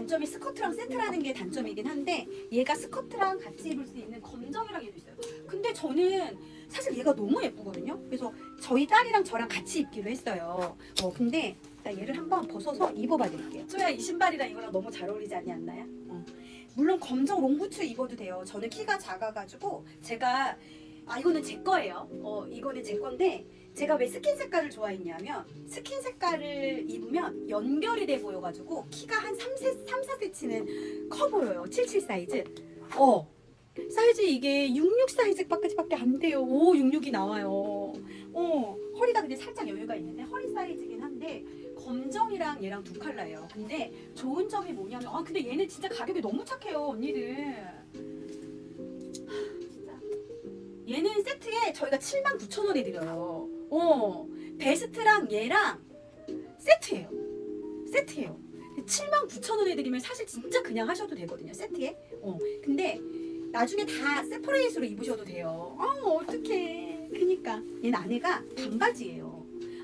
단점이 스커트랑 세트라는 게 단점이긴 한데 얘가 스커트랑 같이 입을 수 있는 검정이랑 얘도 있어요. 근데 저는 사실 얘가 너무 예쁘거든요. 그래서 저희 딸이랑 저랑 같이 입기로 했어요. 어 근데 나 얘를 한번 벗어서 입어봐 드릴게요. 저야 이 신발이랑 이거랑 너무 잘 어울리지 않지 않나요? 어. 물론 검정 롱부츠 입어도 돼요. 저는 키가 작아가지고 제가 아 이거는 제 거예요. 어 이거는 제 건데 제가 왜 스킨 색깔을 좋아했냐면 스킨 색깔을 입으면 연결이 돼 보여가지고 키가 한 3, 3 4cm는 커 보여요. 77 사이즈. 어 사이즈 이게 66 사이즈밖에 안 돼요. 5, 66이 나와요. 어 허리가 근데 살짝 여유가 있는데 허리 사이즈긴 한데 검정이랑 얘랑 두 컬러예요. 근데 좋은 점이 뭐냐면 아 근데 얘는 진짜 가격이 너무 착해요 언니들. 얘는 세트에 저희가 7만 9천 원에 드려요. 어 베스트랑 얘랑 세트예요. 세트예요. 7만 9천 원에 드리면 사실 진짜 그냥 하셔도 되거든요. 세트에. 어 근데 나중에 다 세퍼레이트로 입으셔도 돼요. 아 어떡해. 그니까 얘는 안에가 반바지예요.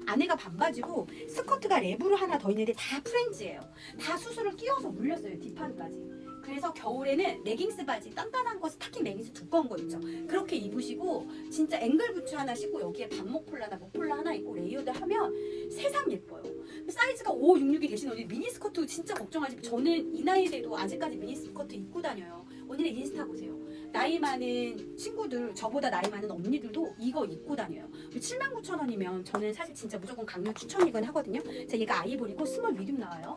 안에가 반바지고 스커트가 랩으로 하나 더 있는데 다 프렌즈예요. 다 수수를 끼워서 물렸어요 뒷판까지. 그래서 겨울에는 레깅스 바지 단단한 거 스타킹 레깅스 두꺼운 거 있죠. 그렇게 입으시고 진짜 앵글 부츠 하나 신고 여기에 반목 폴라나 목 폴라 하나 입고 레이어드 하면 세상 예뻐요. 사이즈가 5, 66이 되신 언니 미니 스커트 진짜 걱정하지. 저는 이 나이 돼도 아직까지 미니 스커트 입고 다녀요. 언니네 인스타 보세요. 나이 많은 친구들, 저보다 나이 많은 언니들도 이거 입고 다녀요. 7만 9천 원이면 저는 사실 진짜 무조건 강력 추천이긴 하거든요. 자, 얘가 아이보리고 스몰 미디움 나와요.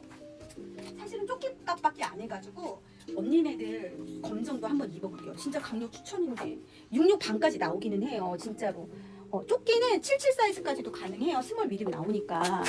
사실은 조끼값밖에 안 해가지고 언니네들 검정도 한번 입어볼게요. 진짜 강력 추천인데 66 반까지 나오기는 해요. 진짜로. 어, 조끼는 77 사이즈까지도 가능해요. 스몰 미디움 나오니까.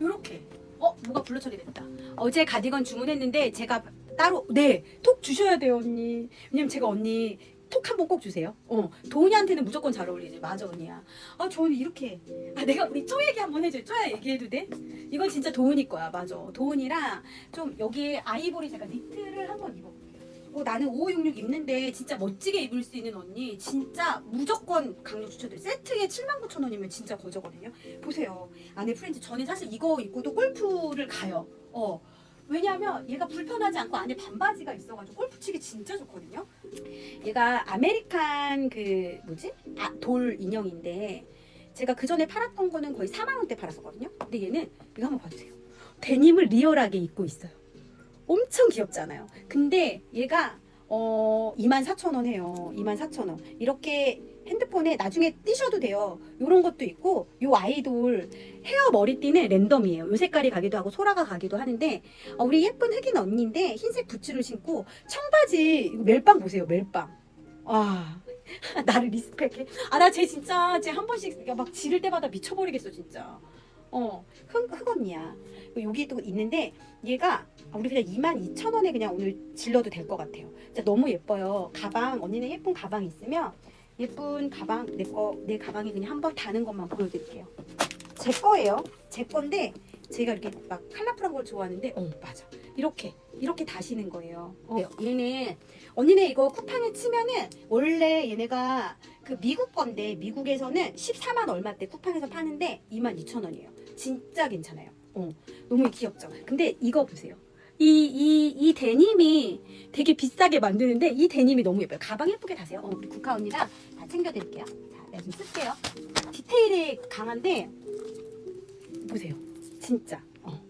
요렇게. 어, 뭐가 블러 처리됐다. 어제 가디건 주문했는데 제가 따로 네, 톡 주셔야 돼요, 언니. 왜냐면 제가 언니 톡 한 번 꼭 주세요. 어, 도훈이한테는 무조건 잘 어울리지. 맞아, 언니야. 아, 저는 이렇게. 아, 내가 우리 쪼 얘기 한 번 해줘. 쪼야 얘기해도 돼? 이건 진짜 도훈이 거야. 맞아. 도훈이랑 좀 여기에 아이보리 제가 니트를 한 번 입어볼게요. 어, 나는 5566 입는데 진짜 멋지게 입을 수 있는 언니 진짜 무조건 강력 추천드려요. 세트에 79,000원이면 진짜 거저거든요. 보세요. 안에 프렌즈 저는 사실 이거 입고도 골프를 가요. 어. 왜냐하면 얘가 불편하지 않고 안에 반바지가 있어가지고 골프 치기 진짜 좋거든요. 얘가 아메리칸 그 뭐지? 아, 돌 인형인데 제가 그 전에 팔았던 거는 거의 4만 원대 팔았었거든요. 근데 얘는 이거 한번 봐주세요. 데님을 리얼하게 입고 있어요. 엄청 귀엽잖아요. 근데 얘가 어 24,000원 해요. 24,000원. 이렇게 핸드폰에 나중에 띄셔도 돼요. 요런 것도 있고 요 아이돌 헤어 머리띠는 랜덤이에요. 요 색깔이 가기도 하고 소라가 가기도 하는데 어, 우리 예쁜 흑인 언니인데 흰색 부츠를 신고 청바지 멜빵 보세요. 멜빵. 와 나를 리스펙해. 아 나 쟤 진짜 쟤 한 번씩 막 지를 때마다 미쳐버리겠어 진짜. 어, 흑, 흑 언니야. 여기도 있는데 얘가 아, 우리 그냥 22,000원에 그냥 오늘 질러도 될 것 같아요. 진짜 너무 예뻐요. 가방 언니는 예쁜 가방 있으면 예쁜 가방 내 거 내 가방에 그냥 한 번 다는 것만 보여드릴게요. 제 거예요. 제 건데 제가 이렇게 막 컬러풀한 걸 좋아하는데 어 맞아 이렇게 이렇게 다시는 거예요. 어, 얘는 언니네 이거 쿠팡에 치면은 원래 얘네가 그 미국 건데 미국에서는 14만 얼마 대 쿠팡에서 파는데 2만 2천 원이에요. 진짜 괜찮아요. 어 너무 귀엽죠. 근데 이거 보세요. 이, 이, 이 데님이 되게 비싸게 만드는데 이 데님이 너무 예뻐요. 가방 예쁘게 다세요. 어, 우리 국화 언니가 다 챙겨드릴게요. 자, 내가 좀 쓸게요. 디테일이 강한데 보세요. 진짜. 어,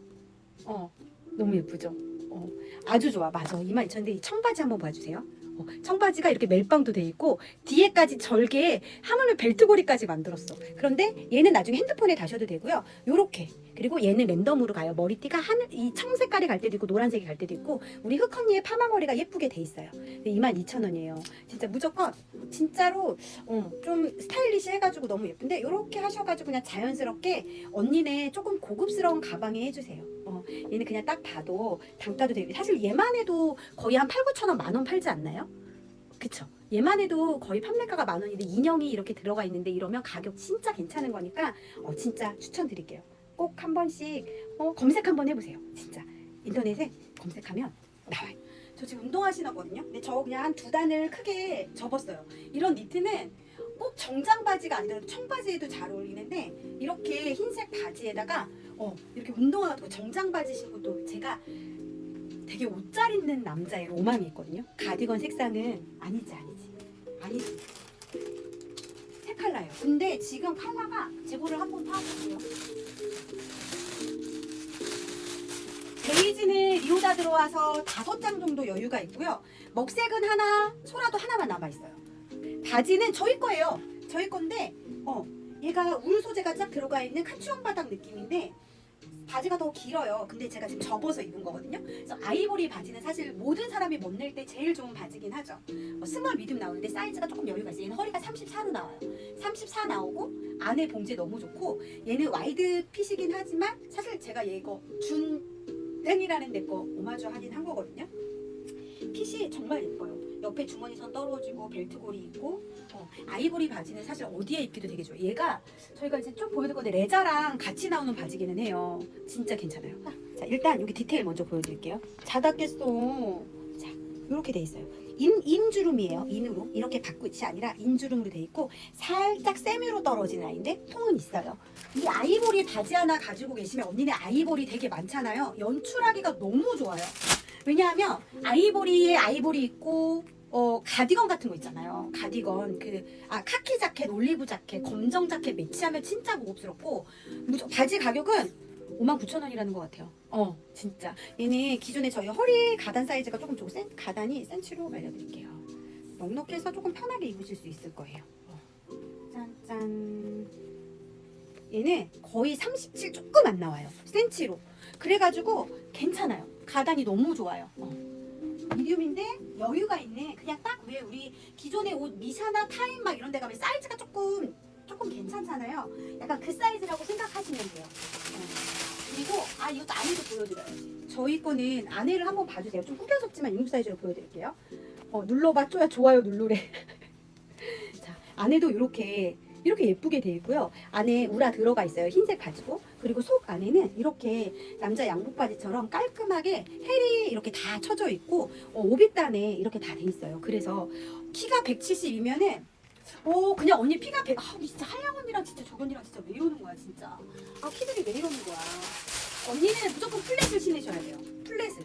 어, 너무 예쁘죠? 어, 아주 좋아. 맞아. 22,000원인데 이 청바지 한번 봐주세요. 어, 청바지가 이렇게 멜빵도 돼 있고 뒤에까지 절개에 하물며 벨트고리까지 만들었어. 그런데 얘는 나중에 핸드폰에 다셔도 되고요. 요렇게 그리고 얘는 랜덤으로 가요. 머리띠가 하늘 이 청색깔이 갈 때도 있고 노란색이 갈 때도 있고 우리 흑언니의 파마 머리가 예쁘게 돼 있어요. 22,000원이에요. 진짜 무조건 진짜로 어, 좀 스타일리시 해가지고 너무 예쁜데 요렇게 하셔가지고 그냥 자연스럽게 언니네 조금 고급스러운 가방에 해주세요. 어, 얘는 그냥 딱 봐도 단가도 되고 사실 얘만 해도 거의 한 8, 9천 원, 만 원 팔지 않나요? 그쵸? 얘만 해도 거의 판매가가 만 원인데 인형이 이렇게 들어가 있는데 이러면 가격 진짜 괜찮은 거니까 어, 진짜 추천드릴게요. 꼭 한 번씩 어, 검색 한번 해보세요. 진짜 인터넷에 검색하면 나와요. 저 지금 운동화 신었거든요. 근데 저 그냥 한 두 단을 크게 접었어요. 이런 니트는 꼭 정장 바지가 아니더라도 청바지에도 잘 어울리는데 이렇게 흰색 바지에다가 어 이렇게 운동화 같은 거 정장 바지 신고 또 제가 되게 옷 잘 입는 남자의 로망이 있거든요. 가디건 색상은 아니지 아니지 아니지 세 컬러예요. 근데 지금 컬러가 재고를 한번 파볼게요. 베이지는 리오다 들어와서 다섯 장 정도 여유가 있고요. 먹색은 하나, 소라도 하나만 남아 있어요. 바지는 저희 거예요. 저희 건데, 어, 얘가 울 소재가 쫙 들어가 있는 카츠온 바닥 느낌인데 바지가 더 길어요. 근데 제가 지금 접어서 입은 거거든요. 그래서 아이보리 바지는 사실 모든 사람이 못낼때 제일 좋은 바지긴 하죠. 어, 스몰 미디움 나오는데 사이즈가 조금 여유가 있어요. 얘는 허리가 34로 나와요. 34 나오고 안에 봉제 너무 좋고 얘는 와이드 핏이긴 하지만 사실 제가 얘 이거 준 땡이라는 데 거 오마주 하긴 한 거거든요. 핏이 정말 예뻐요. 옆에 주머니선 떨어지고 벨트골이 있고 어, 아이보리 바지는 사실 어디에 입기도 되게 좋아요. 얘가 저희가 이제 좀 보여드릴 건데 레자랑 같이 나오는 바지기는 해요. 진짜 괜찮아요. 자 일단 여기 디테일 먼저 보여드릴게요. 자닿겠어. 자 이렇게 돼 있어요. 인, 인주름이에요. 인으로 이렇게 바꾸지 아니라 인주름으로 돼 있고 살짝 세미로 떨어진 라인인데 통은 있어요. 이 아이보리 바지 하나 가지고 계시면 언니네 아이보리 되게 많잖아요. 연출하기가 너무 좋아요. 왜냐하면 아이보리에 아이보리 있고 어 가디건 같은 거 있잖아요. 가디건 그 아 카키 자켓, 올리브 자켓, 검정 자켓 매치하면 진짜 고급스럽고 바지 가격은 59,000원이라는 것 같아요. 어 진짜 얘는 기존에 저희 허리 가단 사이즈가 조금 좀 센, 가단이 센치로 알려드릴게요. 넉넉해서 조금 편하게 입으실 수 있을 거예요. 어. 짠짠. 얘는 거의 37 조금 안 나와요. 센치로. 그래가지고 괜찮아요. 가단이 너무 좋아요. 어. 미디움인데 여유가 있네. 그냥 딱 왜 우리 기존의 옷 미샤나 타임 막 이런 데 가면 사이즈가 조금 조금 괜찮잖아요. 약간 그 사이즈라고 생각하시면 돼요. 어. 그리고 아 이것도 안에도 보여드려야지. 저희 거는 안에를 한번 봐주세요. 좀 구겨졌지만 이목 사이즈로 보여드릴게요. 어, 눌러봐 쪼야 좋아요 누르래. 자 안에도 이렇게 이렇게 예쁘게 돼 있고요. 안에 우라 들어가 있어요. 흰색 바지고 그리고 속 안에는 이렇게 남자 양복 바지처럼 깔끔하게 헬이 이렇게 다 쳐져 있고 어, 오빛단에 이렇게 다 돼 있어요. 그래서 키가 170이면은 오 그냥 언니 피가 100. 아 우리 진짜 한량 언니랑 진짜 저 언니랑 진짜 왜 이러는 거야 진짜. 아 키들이 왜 이러는 거야. 언니는 무조건 플랫을 신으셔야 돼요. 플랫을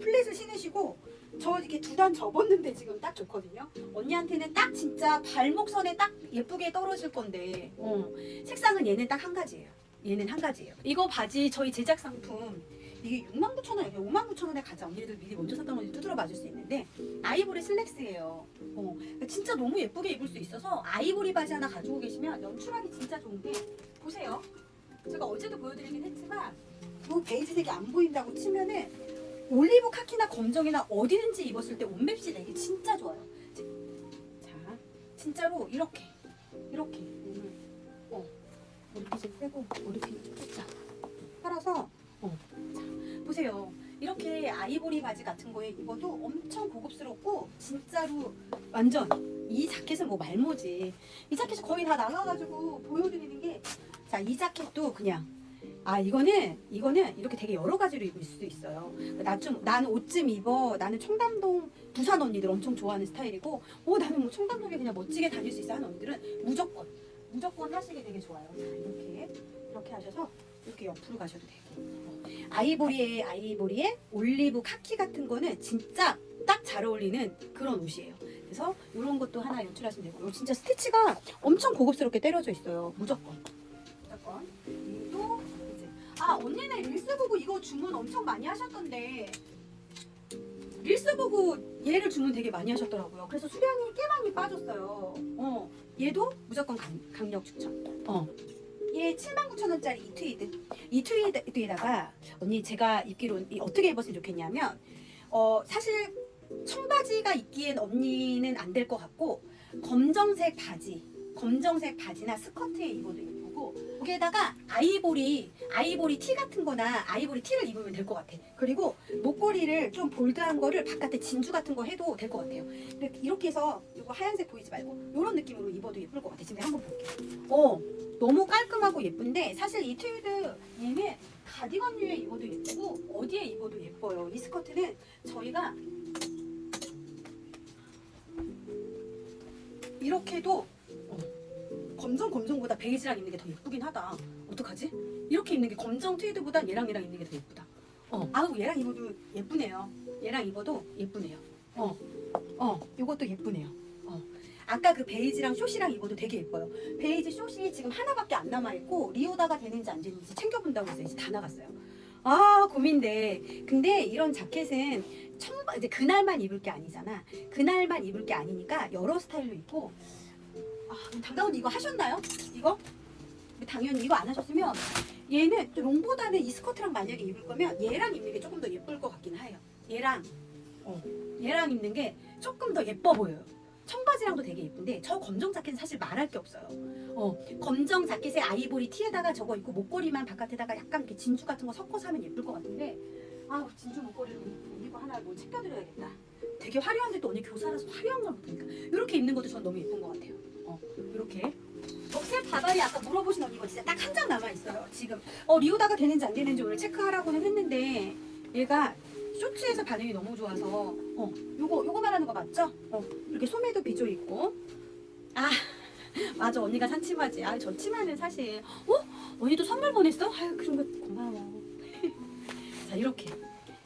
플랫을 신으시고 저 이렇게 두 단 접었는데 지금 딱 좋거든요. 언니한테는 딱 진짜 발목선에 딱 예쁘게 떨어질 건데 어, 색상은 얘는 딱 한 가지예요. 얘는 한 가지예요. 이거 바지 저희 제작 상품 이게 69,000원, 59,000원에 가자. 언니들 미리 먼저 샀던 건지 두드려 봐줄 수 있는데 아이보리 슬랙스예요. 어, 진짜 너무 예쁘게 입을 수 있어서 아이보리 바지 하나 가지고 계시면 연출하기 진짜 좋은 데 보세요. 제가 어제도 보여드리긴 했지만 이 베이지색이 안 보인다고 치면은 올리브 카키나 검정이나 어디든지 입었을 때 옷맵시 되게 진짜 좋아요. 자, 진짜로 이렇게 이렇게 오늘 어 머리빗을 빼고 머리핀을 좀 꽂자. 팔아서 어, 자 보세요. 이렇게 아이보리 바지 같은 거에 입어도 엄청 고급스럽고 진짜로 완전 이 자켓은 뭐 말모지. 이 자켓이 거의 다 나가가지고 보여드리는 게 자 이 자켓도 그냥 아 이거는 이거는 이렇게 되게 여러 가지로 입을 수 있어요. 나 좀 나는 옷 좀 입어. 나는 청담동 부산 언니들 엄청 좋아하는 스타일이고, 어 나는 뭐 청담동에 그냥 멋지게 다닐 수 있어 하는 언니들은 무조건 무조건 하시게 되게 좋아요. 자, 이렇게 이렇게 하셔서 이렇게 옆으로 가셔도 되고. 어, 아이보리에 아이보리에 올리브 카키 같은 거는 진짜 딱 잘 어울리는 그런 옷이에요. 그래서 이런 것도 하나 연출하시면 되고, 진짜 스티치가 엄청 고급스럽게 때려져 있어요. 무조건. 무조건. 또 이제 아 언니네 릴스 보고 이거 주문 엄청 많이 하셨던데 릴스 보고 얘를 주문 되게 많이 하셨더라고요. 그래서 수량이 꽤 많이 빠졌어요. 어 얘도 무조건 강, 강력 추천. 어. 얘 79,000원짜리 이 트위드. 이 트위드에다가 언니 제가 입기로 이 어떻게 입었으면 좋겠냐면 어 사실 청바지가 입기엔 언니는 안 될 것 같고 검정색 바지, 검정색 바지나 스커트에 입어도 예쁘고 거기에다가 아이보리 아이보리 티 같은 거나 아이보리 티를 입으면 될 것 같아. 그리고 목걸이를 좀 볼드한 거를 바깥에 진주 같은 거 해도 될 것 같아요. 근데 이렇게 해서 이거 하얀색 보이지 말고 이런 느낌으로 입어도 예쁠 것 같아. 지금 한번 볼게요. 어, 너무 깔끔하고 예쁜데 사실 이 트위드 얘는 가디건 류에 입어도 예쁘고 어디에 입어도 예뻐요. 이 스커트는 저희가 이렇게도 어, 검정 검정보다 베이지랑 입는 게 더 예쁘긴 하다. 어떡하지? 이렇게 입는 게 검정 트위드보다 얘랑 얘랑 입는 게 더 예쁘다. 어, 아우 얘랑 입어도 예쁘네요. 얘랑 입어도 예쁘네요. 어, 어, 요것도 예쁘네요. 어, 아까 그 베이지랑 숏이랑 입어도 되게 예뻐요. 베이지 숏이 지금 하나밖에 안 남아 있고 리오다가 되는지 안 되는지 챙겨본다고 해서 이제 다 나갔어요. 아 고민돼. 근데 이런 자켓은 천 이제 그날만 입을 게 아니잖아. 그날만 입을 게 아니니까 여러 스타일로 입고. 아, 당당은 이거 하셨나요? 이거? 당연히 이거 안 하셨으면 얘는 좀 롱보다는 이 스커트랑 만약에 입을 거면 얘랑 입는 게 조금 더 예쁠 것 같긴 해요. 얘랑 어, 얘랑 입는 게 조금 더 예뻐 보여요. 청바지랑도 되게 예쁜데 저 검정 자켓은 사실 말할 게 없어요. 어, 검정 자켓에 아이보리 티에다가 저거 입고 목걸이만 바깥에다가 약간 이렇게 진주 같은 거 섞어서 하면 예쁠 것 같은데 아 진주 목걸이를 이거 하나 뭐 챙겨드려야겠다. 되게 화려한데 또 언니 교사라서 화려한 걸 못하니까 이렇게 입는 것도 전 너무 예쁜 것 같아요. 어, 이렇게 덕셀 바바리 아까 물어보신 언니 이거 진짜 딱 한 장 남아 있어요. 지금 어 리오다가 되는지 안 되는지 오늘 체크하라고는 했는데 얘가 쇼츠에서 반응이 너무 좋아서 어 요거 요거 말하는 거 맞죠? 어 이렇게 소매도 비조 있고 아 맞아 언니가 산 치마지. 아 저 치마는 사실 어 언니도 선물 보냈어? 아유 그런 거 고마워. 자 이렇게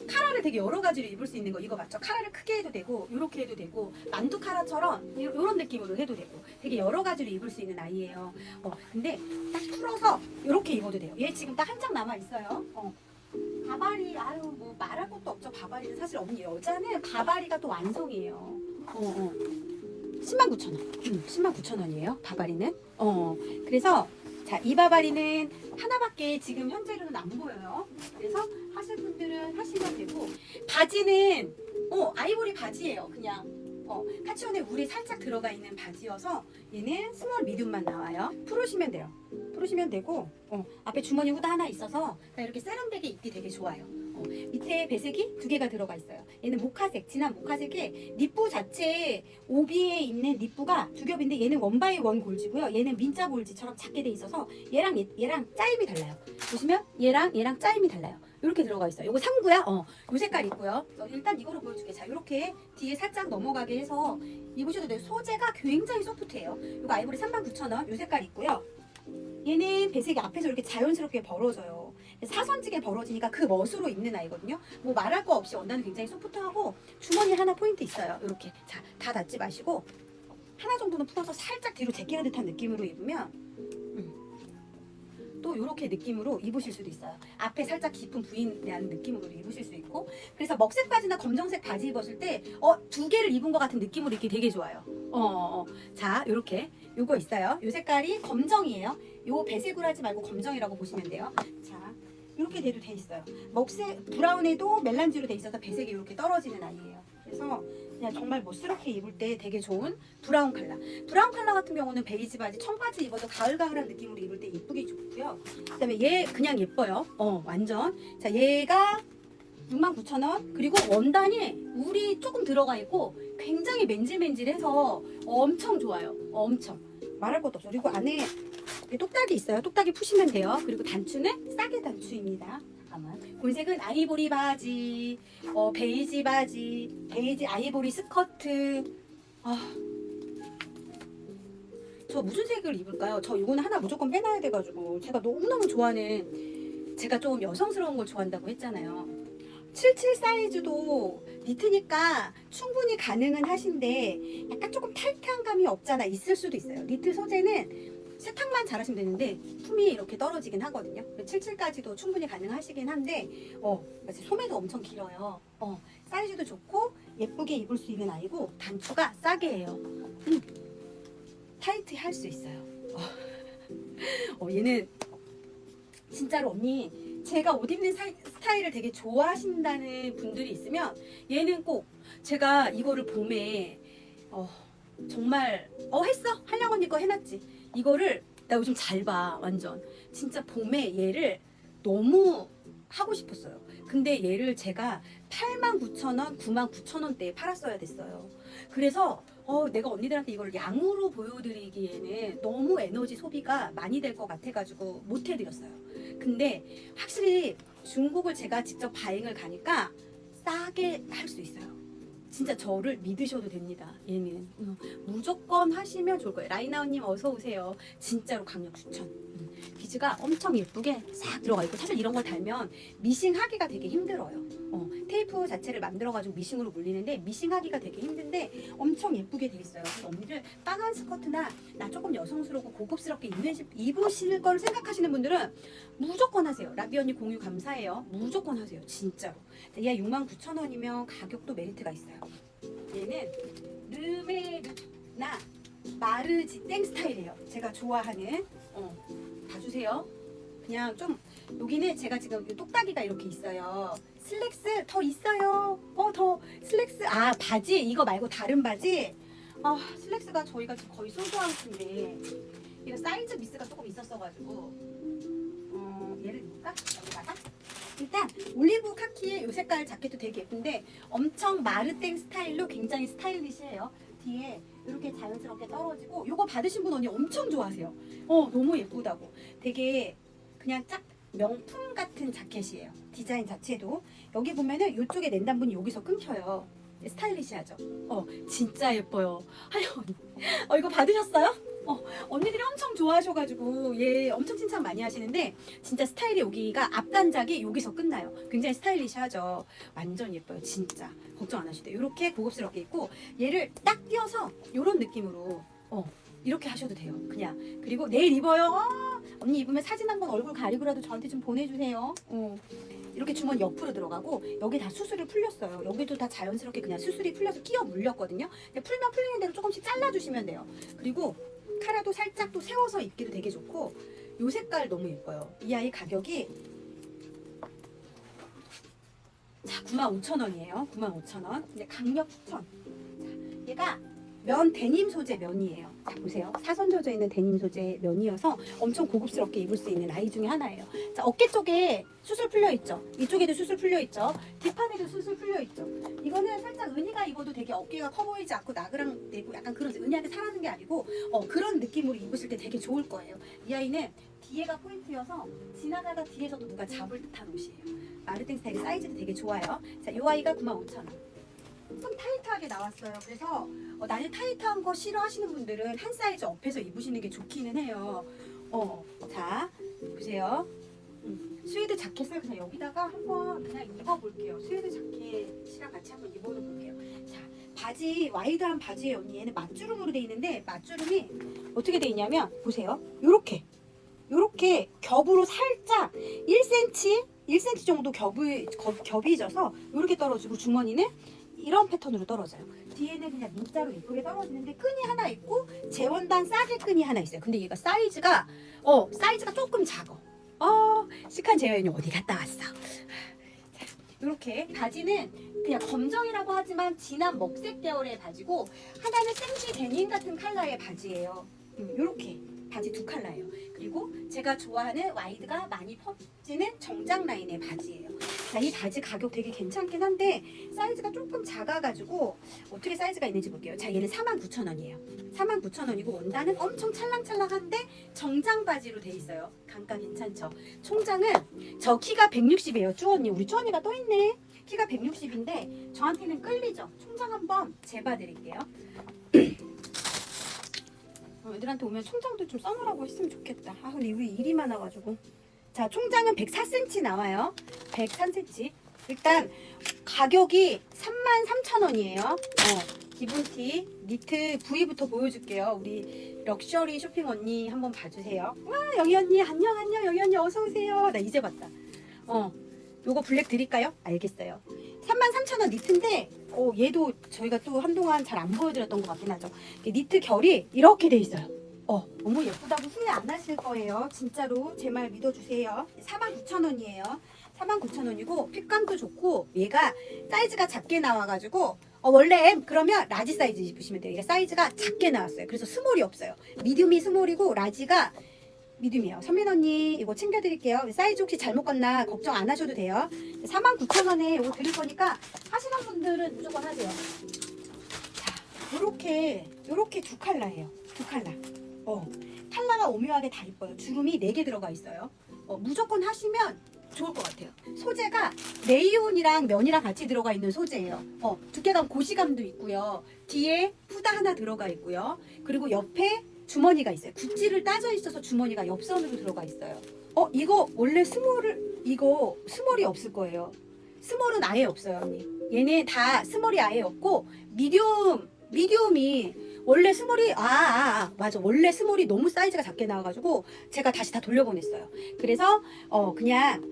카라를 되게 여러 가지로 입을 수 있는 거 이거 맞죠? 카라를 크게 해도 되고 이렇게 해도 되고 만두 카라처럼 이런 느낌으로 해도 되고 되게 여러 가지로 입을 수 있는 아이예요. 어 근데 딱 풀어서 이렇게 입어도 돼요. 얘 지금 딱 한 장 남아 있어요. 어. 바바리 아유 뭐 말할 것도 없죠. 바바리는 사실 언니 여자는 바바리가 또 완성이에요. 어 어. 10만 9천 원. 음, 10만 9천 원이에요. 바바리는. 어. 그래서 자, 이 바바리는 하나밖에 지금 현재로는 안 보여요. 그래서 하실 분들은 하시면 되고 바지는 어, 아이보리 바지예요. 그냥 어, 카치온에 물이 살짝 들어가 있는 바지여서 얘는 스몰 미디움만 나와요. 풀으시면 돼요. 풀으시면 되고 어, 앞에 주머니 후다 하나 있어서 이렇게 세련되게 입기 되게 좋아요. 어, 밑에 배색이 두 개가 들어가 있어요. 얘는 모카색, 진한 모카색에 니프 자체에 오비에 있는 니프가 두 겹인데 얘는 원바이 원 골지고요. 얘는 민자 골지처럼 작게 돼 있어서 얘랑 얘, 얘랑 짜임이 달라요. 보시면 얘랑 얘랑 짜임이 달라요. 이렇게 들어가 있어요. 요거 상구야. 어, 요 색깔 있고요. 어, 일단 이거로 보여줄게. 자, 이렇게 뒤에 살짝 넘어가게 해서 입으셔도 돼요. 소재가 굉장히 소프트해요. 요거 아이보리 39,000원. 요 색깔 있고요. 얘는 배색이 앞에서 이렇게 자연스럽게 벌어져요. 사선지게 벌어지니까 그 멋으로 입는 아이거든요. 뭐 말할 거 없이 원단은 굉장히 소프트하고 주머니 하나 포인트 있어요. 이렇게 자 다 닫지 마시고 하나 정도는 풀어서 살짝 뒤로 제끼는 듯한 느낌으로 입으면 음, 또 이렇게 느낌으로 입으실 수도 있어요. 앞에 살짝 깊은 부인이라는 느낌으로 입으실 수 있고 그래서 먹색 바지나 검정색 바지 입었을 때 어 두 개를 입은 것 같은 느낌으로 입기 되게 좋아요. 어, 어, 어. 자 이렇게 요거 있어요. 요 색깔이 검정이에요. 요 배색으로 하지 말고 검정이라고 보시면 돼요. 자 이렇게 돼도 돼 있어요. 먹색 브라운에도 멜란지로 돼 있어서 배색이 이렇게 떨어지는 아이예요. 그래서 그냥 정말 멋스럽게 입을 때 되게 좋은 브라운 컬러. 브라운 컬러 같은 경우는 베이지 바지, 청바지 입어도 가을가을한 느낌으로 입을 때 예쁘게 좋고요. 그다음에 얘 그냥 예뻐요. 어 완전. 자 얘가 69,000원 그리고 원단이 울이 조금 들어가 있고 굉장히 맨질맨질해서 엄청 좋아요. 엄청 말할 것도 없어. 그리고 안에 똑딱이 있어요. 똑딱이 푸시면 돼요. 그리고 단추는 싸게 단추입니다. 잠깐만. 본색은 아이보리 바지, 어, 베이지 바지, 베이지 아이보리 스커트. 아, 저 무슨 색을 입을까요? 저 이거는 하나 무조건 빼놔야 돼가지고 제가 너무너무 좋아하는 제가 좀 여성스러운 걸 좋아한다고 했잖아요. 77 사이즈도 니트니까 충분히 가능은 하신데 약간 조금 타이트한 감이 없잖아 있을 수도 있어요. 니트 소재는 세탁만 잘하시면 되는데 품이 이렇게 떨어지긴 하거든요. 77까지도 충분히 가능하시긴 한데 어. 소매도 엄청 길어요. 어 사이즈도 좋고 예쁘게 입을 수 있는 아이고 단추가 싸게 해요. 음, 타이트 할 수 있어요. 어. 어, 얘는 진짜로 언니 제가 옷 입는 사이- 스타일을 되게 좋아하신다는 분들이 있으면 얘는 꼭 제가 이거를 봄에 어, 정말 어 했어 한량 언니 거 해놨지 이거를 나 요즘 잘 봐 완전 진짜 봄에 얘를 너무 하고 싶었어요 근데 얘를 제가 89,000원 99,000원대에 팔았어야 됐어요 그래서 어, 내가 언니들한테 이걸 양으로 보여드리기에는 너무 에너지 소비가 많이 될 것 같아가지고 못 해드렸어요. 근데 확실히 중국을 제가 직접 바행을 가니까 싸게 할 수 있어요. 진짜 저를 믿으셔도 됩니다. 얘는 어, 무조건 하시면 좋을 거예요. 라이나우님 어서 오세요. 진짜로 강력 추천. 음, 비즈가 엄청 예쁘게 싹 들어가 있고 사실 이런 걸 달면 미싱하기가 되게 힘들어요. 어, 테이프 자체를 만들어가지고 미싱으로 물리는데 미싱하기가 되게 힘든데 엄청 예쁘게 돼 있어요. 그래서 언니들 빵한 스커트나 나 조금 여성스럽고 고급스럽게 입는 시- 입으실 걸 생각하시는 분들은 무조건 하세요. 라비 언니 공유 감사해요. 무조건 하세요. 진짜로. 얘 69,000원이면 가격도 메리트가 있어요. 얘는 르메르나 마르지 땡 스타일이에요. 제가 좋아하는 어, 봐주세요. 그냥 좀 여기는 제가 지금 이 똑딱이가 이렇게 있어요. 슬랙스 더 있어요. 어 더 슬랙스 아 바지 이거 말고 다른 바지. 아 슬랙스가 저희가 지금 거의 솔드아웃인데 이거 사이즈 미스가 조금 있었어가지고 어 얘를 입을까 여기다가 일단 올리브 카키의 이 색깔 자켓도 되게 예쁜데 엄청 마르땡 스타일로 굉장히 스타일리시해요. 뒤에 이렇게 자연스럽게 떨어지고 이거 받으신 분 언니 엄청 좋아하세요. 어 너무 예쁘다고. 되게 그냥 짝 명품 같은 자켓이에요. 디자인 자체도 여기 보면은 이쪽에 낸단분이 여기서 끊겨요. 스타일리시하죠. 어 진짜 예뻐요. 아유 언니. 어 이거 받으셨어요? 어 언니들이 엄청 좋아하셔가지고 얘 엄청 칭찬 많이 하시는데 진짜 스타일이 여기가 앞단작이 여기서 끝나요. 굉장히 스타일리시하죠. 완전 예뻐요. 진짜 걱정 안 하셔도 돼요. 이렇게 고급스럽게 입고 얘를 딱 띄어서 이런 느낌으로 어 이렇게 하셔도 돼요. 그냥 그리고 내일 입어요. 어, 언니 입으면 사진 한번 얼굴 가리고라도 저한테 좀 보내주세요. 어. 이렇게 주머니 옆으로 들어가고 여기 다 수술을 풀렸어요. 여기도 다 자연스럽게 그냥 수술이 풀려서 끼어 물렸거든요. 풀면 풀리는 대로 조금씩 잘라주시면 돼요. 그리고 카라도 살짝 또 세워서 입기도 되게 좋고 요 색깔 너무 예뻐요. 이 아이 가격이 자 95,000원이에요. 95,000원. 근데 강력 추천. 자, 얘가 면 데님 소재 면이에요. 자 보세요. 사선 져져 있는 데님 소재 면이어서 엄청 고급스럽게 입을 수 있는 아이 중에 하나예요. 자 어깨 쪽에 수술 풀려 있죠. 이쪽에도 수술 풀려 있죠. 뒷판에도 수술 풀려 있죠. 이거는 살짝 은희가 입어도 되게 어깨가 커 보이지 않고 나그랑 되고 약간 그런 은희한테 사라는 게 아니고 어, 그런 느낌으로 입으실 때 되게 좋을 거예요. 이 아이는 뒤에가 포인트여서 지나가다 뒤에서도 누가 잡을 듯한 옷이에요. 마르땡 스타일 사이즈도 되게 좋아요. 자, 이 아이가 95,000원. 좀 타이트하게 나왔어요. 그래서 어, 나는 타이트한 거 싫어하시는 분들은 한 사이즈 업해서 입으시는 게 좋기는 해요. 어, 자 보세요. 음, 스웨드 자켓을 그냥 여기다가 한번 그냥 입어볼게요. 스웨드 자켓이랑 같이 한번 입어볼게요. 자 바지 와이드한 바지에 언니 얘는 맞주름으로 돼 있는데 맞주름이 어떻게 돼 있냐면 보세요. 요렇게 요렇게 겹으로 살짝 1cm 1cm 정도 겹이 겹- 겹이 져서 요렇게 떨어지고 주머니는 이런 패턴으로 떨어져요. 뒤에는 그냥 문자로 예쁘게 떨어지는데 끈이 하나 있고 재원단 싸게 끈이 하나 있어요. 근데 얘가 사이즈가 어 사이즈가 조금 작아. 어 시칸 재현이 어디 갔다 왔어? 이렇게 바지는 그냥 검정이라고 하지만 진한 먹색 계열의 바지고 하나는 생지 데님 같은 컬러의 바지예요. 이렇게 바지 두 컬러예요. 그리고 제가 좋아하는 와이드가 많이 퍼지는 정장 라인의 바지예요. 자, 이 바지 가격 되게 괜찮긴 한데 사이즈가 조금 작아가지고 어떻게 사이즈가 있는지 볼게요. 자, 얘는 49,000원이에요. 49,000원이고 원단은 엄청 찰랑찰랑한데 정장 바지로 돼 있어요. 강가 괜찮죠? 총장은 저 키가 160이에요. 쭈언니. 우리 쭈언니가 또 있네. 키가 160인데 저한테는 끌리죠. 총장 한번 재봐드릴게요. 어, 애들한테 오면 총장도 좀 써놓으라고 했으면 좋겠다. 아 근데 우리 일이 많아가지고. 자 총장은 104cm 나와요. 103cm. 일단 가격이 33,000원이에요. 어, 기본티 니트 V부터 보여줄게요. 우리 럭셔리 쇼핑 언니 한번 봐주세요. 와 영희 언니 안녕 안녕 영희 언니 어서 오세요. 나 이제 봤다. 어 요거 블랙 드릴까요? 알겠어요. 33,000원 니트인데 어, 얘도 저희가 또 한동안 잘 안 보여드렸던 것 같긴 하죠. 니트 결이 이렇게 돼 있어요. 어, 너무 예쁘다고 후회 안 하실 거예요. 진짜로 제 말 믿어주세요. 49,000원이에요. 49,000원이고 핏감도 좋고 얘가 사이즈가 작게 나와가지고 어, 원래 그러면 라지 사이즈 입으시면 돼요. 이게 사이즈가 작게 나왔어요. 그래서 스몰이 없어요. 미디움이 스몰이고 라지가 미디움이에요. 선민 언니 이거 챙겨드릴게요. 사이즈 혹시 잘못 갔나 걱정 안 하셔도 돼요. 49,000원에 이거 드릴 거니까 하시는 분들은 무조건 하세요. 자, 요렇게 요렇게 두 컬러예요. 두 컬러. 어, 컬러가 오묘하게 다 이뻐요. 주름이 4개 들어가 있어요. 어, 무조건 하시면 좋을 것 같아요. 소재가 레이온이랑 면이랑 같이 들어가 있는 소재예요. 어, 두께감 고시감도 있고요. 뒤에 후다 하나 들어가 있고요. 그리고 옆에 주머니가 있어요. 구찌를 따져 있어서 주머니가 옆선으로 들어가 있어요. 어, 이거 원래 스몰을 이거 스몰이 없을 거예요. 스몰은 아예 없어요, 언니. 얘네 다 스몰이 아예 없고 미디움 미디움이 원래 스몰이 아, 아, 아 맞아 원래 스몰이 너무 사이즈가 작게 나와가지고 제가 다시 다 돌려보냈어요. 그래서 어 그냥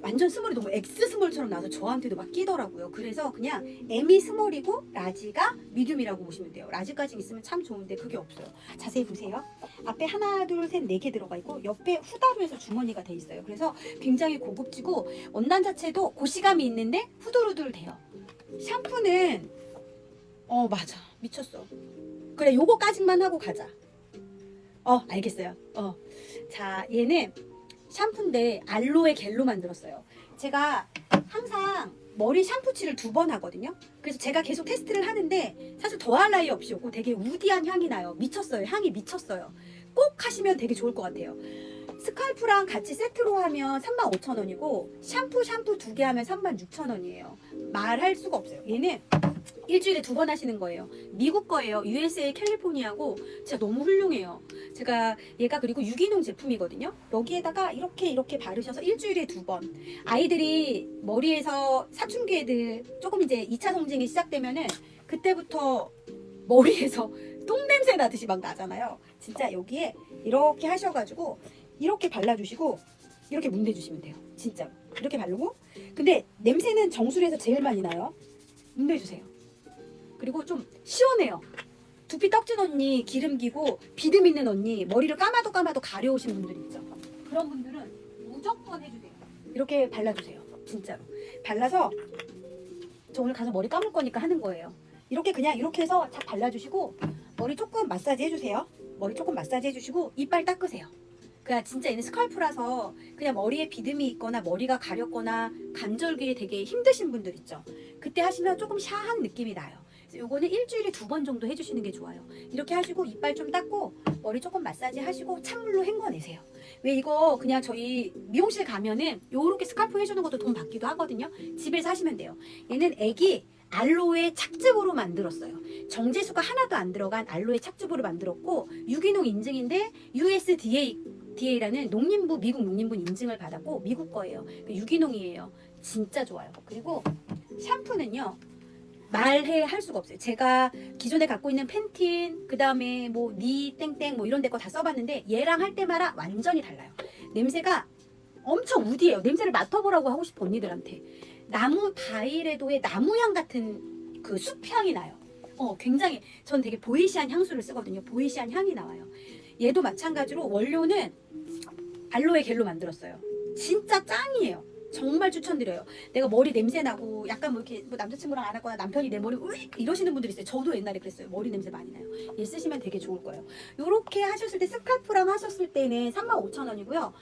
완전 스몰이 너무 X 스몰처럼 나와서 저한테도 막 끼더라고요. 그래서 그냥 M이 스몰이고 라지가 미디움이라고 보시면 돼요. 라지까지 있으면 참 좋은데 그게 없어요. 자세히 보세요. 앞에 하나, 둘, 셋, 네 개 들어가 있고 옆에 후다로 해서 주머니가 돼 있어요. 그래서 굉장히 고급지고 원단 자체도 고시감이 있는데 후들후들 돼요. 샴푸는 어 맞아 미쳤어. 그래 요거까지만 하고 가자. 어 알겠어요. 어자 얘는 샴푸인데 알로에 겔로 만들었어요. 제가 항상 머리 샴푸칠을 두 번 하거든요. 그래서 제가 계속 테스트를 하는데 사실 더할 나위 없이 오고 되게 우디한 향이 나요. 미쳤어요. 향이 미쳤어요. 꼭 하시면 되게 좋을 것 같아요. 스칼프랑 같이 세트로 하면 35,000원이고 샴푸 샴푸 두 개 하면 36,000원이에요. 말할 수가 없어요. 얘는 일주일에 두 번 하시는 거예요. 미국 거예요. USA 캘리포니아고 진짜 너무 훌륭해요. 제가 얘가 그리고 유기농 제품이거든요. 여기에다가 이렇게 이렇게 바르셔서 일주일에 두 번. 아이들이 머리에서 사춘기 애들 조금 이제 2차 성징이 시작되면은 그때부터 머리에서 똥 냄새 나듯이 막 나잖아요. 진짜 여기에 이렇게 하셔가지고 이렇게 발라주시고 이렇게 문대주시면 돼요. 진짜 이렇게 바르고 근데 냄새는 정수리에서 제일 많이 나요. 문대주세요. 그리고 좀 시원해요. 두피 떡진 언니, 기름기고 비듬 있는 언니, 머리를 감아도 감아도 가려우신 분들 있죠. 그런 분들은 무조건 해주세요. 이렇게 발라주세요. 진짜로. 발라서 저 오늘 가서 머리 감을 거니까 하는 거예요. 이렇게 그냥 이렇게 해서 착 발라주시고 머리 조금 마사지 해주세요. 머리 조금 마사지 해주시고 이빨 닦으세요. 그냥 진짜 얘는 스컬프라서 그냥 머리에 비듬이 있거나 머리가 가렵거나 관절기에 되게 힘드신 분들 있죠. 그때 하시면 조금 샤한 느낌이 나요. 요거는 일주일에 두 번 정도 해주시는 게 좋아요. 이렇게 하시고 이빨 좀 닦고 머리 조금 마사지 하시고 찬물로 헹궈내세요. 왜 이거 그냥 저희 미용실 가면은 요렇게 스칼프 해주는 것도 돈 받기도 하거든요. 집에서 하시면 돼요. 얘는 애기 알로에 착즙으로 만들었어요. 정제수가 하나도 안 들어간 알로에 착즙으로 만들었고 유기농 인증인데 USDA DA라는 농림부 미국 농림부 인증을 받았고 미국 거예요. 유기농이에요. 진짜 좋아요. 그리고 샴푸는요. 말해 할 수가 없어요. 제가 기존에 갖고 있는 펜틴, 그 다음에 뭐 니 땡땡 뭐 이런 데 거 다 써봤는데 얘랑 할 때마다 완전히 달라요. 냄새가 엄청 우디해요. 냄새를 맡아보라고 하고 싶어 언니들한테. 나무 바이레도의 나무향 같은 그 숲향이 나요. 어, 굉장히 전 되게 보이시한 향수를 쓰거든요. 보이시한 향이 나와요. 얘도 마찬가지로 원료는 알로에 겔로 만들었어요. 진짜 짱이에요. 정말 추천드려요. 내가 머리 냄새 나고 약간 뭐 이렇게 뭐 남자친구랑 안 하거나 남편이 내 머리 으익 이러시는 분들 있어요. 저도 옛날에 그랬어요. 머리 냄새 많이 나요. 얘 쓰시면 되게 좋을 거예요. 요렇게 하셨을 때 스칼프랑 하셨을 때는 35,000원이고요.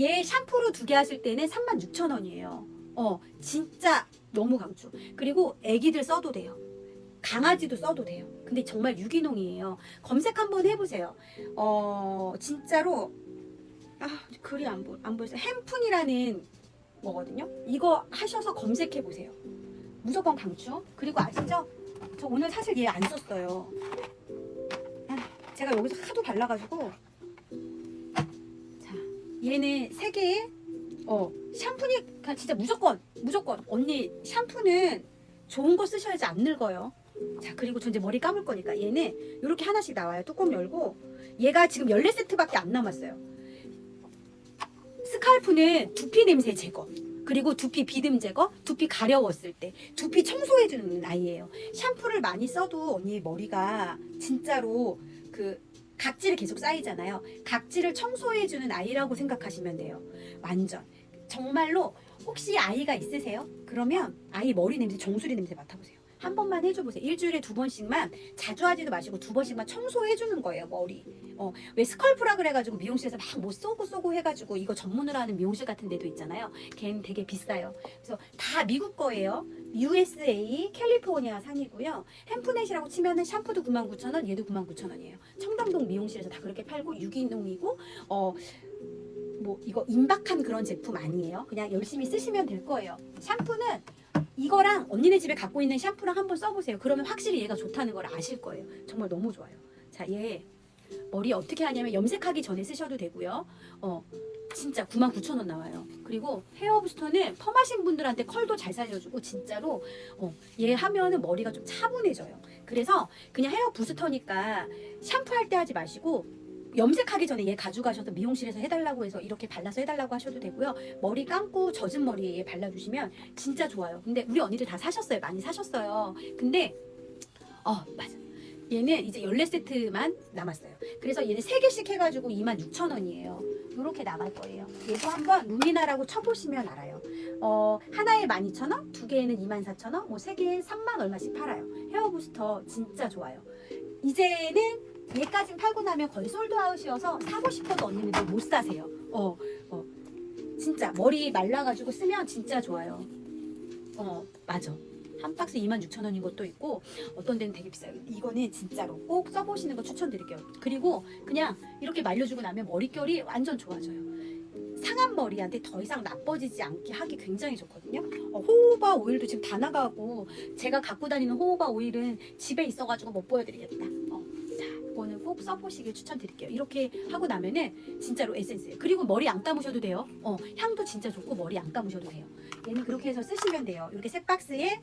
얘 샴푸로 두 개 하실 때는 36,000원이에요. 어, 진짜 너무 강추. 그리고 애기들 써도 돼요. 강아지도 써도 돼요. 근데 정말 유기농이에요. 검색 한번 해보세요. 어, 진짜로 아, 글이 안, 보, 안 보여서 햄푼이라는 거거든요. 이거 하셔서 검색해 보세요. 무조건 강추. 그리고 아시죠? 저 오늘 사실 얘 안 썼어요. 아, 제가 여기서 하도 발라가지고 자, 얘는 세 개에 어 샴푸니 그냥 진짜 무조건 무조건 언니 샴푸는 좋은 거 쓰셔야지 안 늙어요. 자 그리고 저 이제 머리 감을 거니까 얘는 이렇게 하나씩 나와요. 뚜껑 열고 얘가 지금 14세트밖에 안 남았어요. 스칼프는 두피 냄새 제거. 그리고 두피 비듬 제거, 두피 가려웠을 때, 두피 청소해주는 아이예요. 샴푸를 많이 써도 언니 머리가 진짜로 그 각질이 계속 쌓이잖아요. 각질을 청소해주는 아이라고 생각하시면 돼요. 완전. 정말로 혹시 아이가 있으세요? 그러면 아이 머리 냄새, 정수리 냄새 맡아보세요. 한 번만 해줘보세요. 일주일에 두 번씩만 자주 하지도 마시고 두 번씩만 청소해주는 거예요, 머리. 어, 왜 스컬프라 그래가지고 미용실에서 막 뭐 쏘고 쏘고 해가지고 이거 전문으로 하는 미용실 같은 데도 있잖아요. 걔는 되게 비싸요. 그래서 다 미국 거예요. USA 캘리포니아 상이고요. 햄프넷이라고 치면은 샴푸도 99,000원, 얘도 99,000원이에요. 청담동 미용실에서 다 그렇게 팔고 유기농이고 어 뭐 이거 임박한 그런 제품 아니에요. 그냥 열심히 쓰시면 될 거예요. 샴푸는 이거랑 언니네 집에 갖고 있는 샴푸랑 한번 써보세요. 그러면 확실히 얘가 좋다는 걸 아실 거예요. 정말 너무 좋아요. 자, 얘 머리 어떻게 하냐면 염색하기 전에 쓰셔도 되고요. 어, 진짜 99,000원 나와요. 그리고 헤어 부스터는 펌하신 분들한테 컬도 잘 살려주고 진짜로 어, 얘 하면은 머리가 좀 차분해져요. 그래서 그냥 헤어 부스터니까 샴푸할 때 하지 마시고 염색하기 전에 얘 가져가셔서 미용실에서 해달라고 해서 이렇게 발라서 해달라고 하셔도 되고요. 머리 감고 젖은 머리에 얘 발라주시면 진짜 좋아요. 근데 우리 언니들 다 사셨어요. 많이 사셨어요. 근데 어 맞아. 얘는 이제 14세트만 남았어요. 그래서 얘는 3개씩 해가지고 26,000원이에요. 이렇게 나갈 거예요. 얘도 한번 루미나라고 쳐보시면 알아요. 어, 하나에 12,000원, 두 개에는 24,000원, 뭐 세 개에 3만 얼마씩 팔아요. 헤어 부스터 진짜 좋아요. 이제는 얘까지 팔고 나면 거의 솔드아웃이어서 사고 싶어도 언니는 못 사세요. 어, 어. 진짜 머리 말라가지고 쓰면 진짜 좋아요. 어, 맞아. 한 박스 26,000원인 것도 있고 어떤 데는 되게 비싸요. 이거는 진짜로 꼭 써보시는 거 추천드릴게요. 그리고 그냥 이렇게 말려주고 나면 머릿결이 완전 좋아져요. 상한 머리한테 더 이상 나빠지지 않게 하기 굉장히 좋거든요. 어, 호호바 오일도 지금 다 나가고 제가 갖고 다니는 호호바 오일은 집에 있어가지고 못 보여드리겠다. 어, 자, 이거는 꼭 써보시길 추천드릴게요. 이렇게 하고 나면은 진짜로 에센스예요. 그리고 머리 안 감으셔도 돼요. 어, 향도 진짜 좋고 머리 안 감으셔도 돼요. 얘는 그렇게 해서 쓰시면 돼요. 이렇게 세 박스에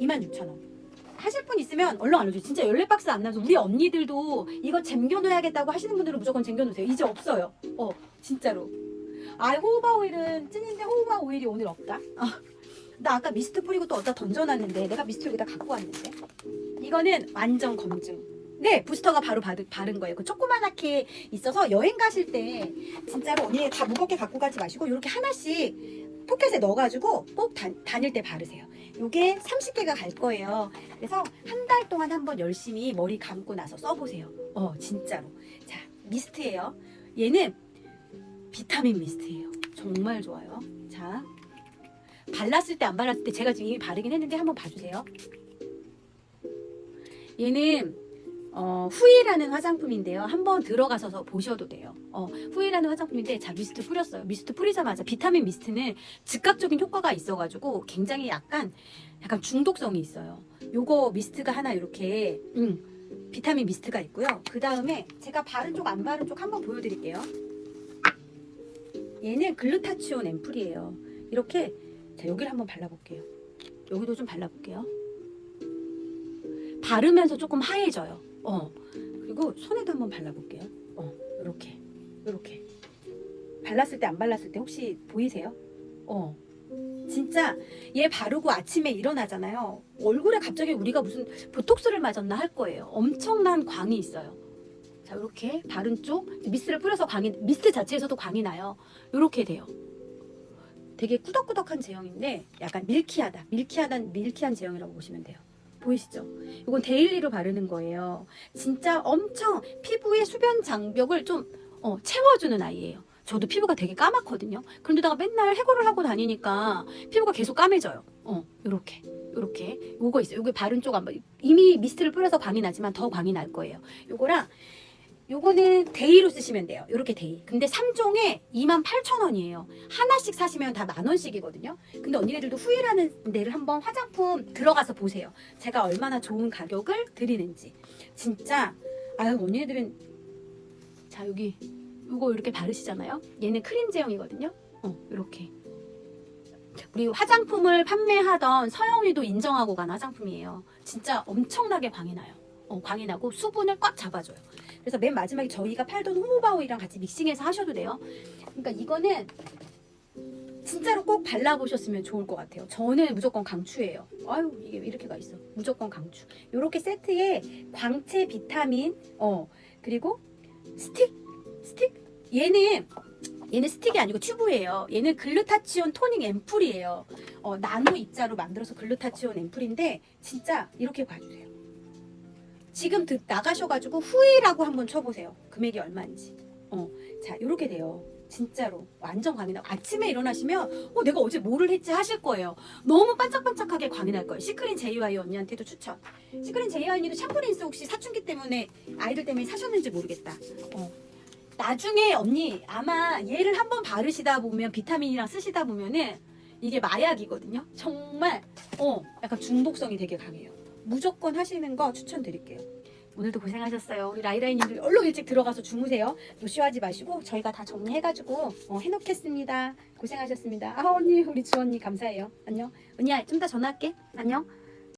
26,000원. 하실 분 있으면 얼른 알려줘요. 진짜 14박스 안 나서 우리 언니들도 이거 쟁겨놓아야겠다고 하시는 분들은 무조건 쟁겨놓으세요. 이제 없어요. 어, 진짜로. 아, 호우바 오일은 찐인데 호우바 오일이 오늘 없다. 아, 나 아까 미스트 뿌리고 또 어디다 던져놨는데 내가 미스트 여기다 갖고 왔는데. 이거는 완전 검증. 네, 부스터가 바로 바르, 바른 거예요. 그 조그만하게 있어서 여행 가실 때 진짜로 언니 다 무겁게 갖고 가지 마시고 이렇게 하나씩 포켓에 넣어가지고 꼭 다, 다닐 때 바르세요. 요게 30개가 갈 거예요. 그래서 한 달 동안 한번 열심히 머리 감고 나서 써보세요. 어, 진짜로. 자, 미스트예요. 얘는 비타민 미스트예요. 정말 좋아요. 자, 발랐을 때 안 발랐을 때 제가 지금 이미 바르긴 했는데 한번 봐주세요. 얘는 어, 후이라는 화장품인데요. 한번 들어가서 보셔도 돼요. 어, 후이라는 화장품인데 자 미스트 뿌렸어요. 미스트 뿌리자마자 비타민 미스트는 즉각적인 효과가 있어가지고 굉장히 약간 약간 중독성이 있어요. 요거 미스트가 하나 이렇게 음, 비타민 미스트가 있고요. 그 다음에 제가 바른 쪽 안 바른 쪽 한번 보여드릴게요. 얘는 글루타치온 앰플이에요. 이렇게 자 여기를 한번 발라볼게요. 여기도 좀 발라볼게요. 바르면서 조금 하얘져요. 어. 그리고 손에도 한번 발라볼게요. 어. 이렇게. 이렇게. 발랐을 때 안 발랐을 때 혹시 보이세요? 어. 진짜 얘 바르고 아침에 일어나잖아요. 얼굴에 갑자기 우리가 무슨 보톡스를 맞았나 할 거예요. 엄청난 광이 있어요. 자, 이렇게 바른 쪽 미스트를 뿌려서 광이 미스트 자체에서도 광이 나요. 이렇게 돼요. 되게 꾸덕꾸덕한 제형인데 약간 밀키하다. 밀키하단 밀키한 제형이라고 보시면 돼요. 보이시죠? 이건 데일리로 바르는 거예요. 진짜 엄청 피부의 수변 장벽을 좀 어, 채워주는 아이예요. 저도 피부가 되게 까맣거든요. 그런데다가 맨날 해고를 하고 다니니까 피부가 계속 까매져요. 어, 요렇게. 요렇게. 요거 있어요. 요게 바른 쪽 한번. 이미 미스트를 뿌려서 광이 나지만 더 광이 날 거예요. 요거랑 요거는 데이로 쓰시면 돼요. 요렇게 데이. 근데 3종에 28,000원이에요. 하나씩 사시면 다 만원씩이거든요. 근데 언니네들도 후이라는 데를 한번 화장품 들어가서 보세요. 제가 얼마나 좋은 가격을 드리는지. 진짜, 아유, 언니네들은, 자, 여기, 요거 이렇게 바르시잖아요. 얘는 크림 제형이거든요. 어, 요렇게. 우리 화장품을 판매하던 서영이도 인정하고 간 화장품이에요. 진짜 엄청나게 광이 나요. 어, 광이 나고 수분을 꽉 잡아줘요. 그래서 맨 마지막에 저희가 팔던 호모바 오일이랑 같이 믹싱해서 하셔도 돼요. 그러니까 이거는 진짜로 꼭 발라보셨으면 좋을 것 같아요. 저는 무조건 강추예요. 아유 이게 왜 이렇게 가 있어. 무조건 강추. 이렇게 세트에 광채 비타민 어 그리고 스틱 스틱 얘는 얘는 스틱이 아니고 튜브예요. 얘는 글루타치온 토닝 앰플이에요. 어, 나노 입자로 만들어서 글루타치온 앰플인데 진짜 이렇게 봐주세요. 지금 듣, 나가셔가지고 후이라고 한번 쳐보세요. 금액이 얼마인지. 어, 자 이렇게 돼요. 진짜로 완전 광이 나고 아침에 일어나시면 어 내가 어제 뭐를 했지 하실 거예요. 너무 반짝반짝하게 광이 날 거예요. 시크린 JY 언니한테도 추천. 시크린 JY 언니도 샴푸린스 혹시 사춘기 때문에 아이들 때문에 사셨는지 모르겠다. 어. 나중에 언니 아마 얘를 한번 바르시다 보면 비타민이랑 쓰시다 보면은 이게 마약이거든요. 정말 어 약간 중독성이 되게 강해요. 무조건 하시는 거 추천드릴게요. 오늘도 고생하셨어요. 우리 라이라이님들 얼른 일찍 들어가서 주무세요. 노쇼하지 마시고 저희가 다 정리해가지고 어, 해놓겠습니다. 고생하셨습니다. 아 언니 우리 주언니 감사해요. 안녕. 언니야 좀 이따 전화할게. 안녕.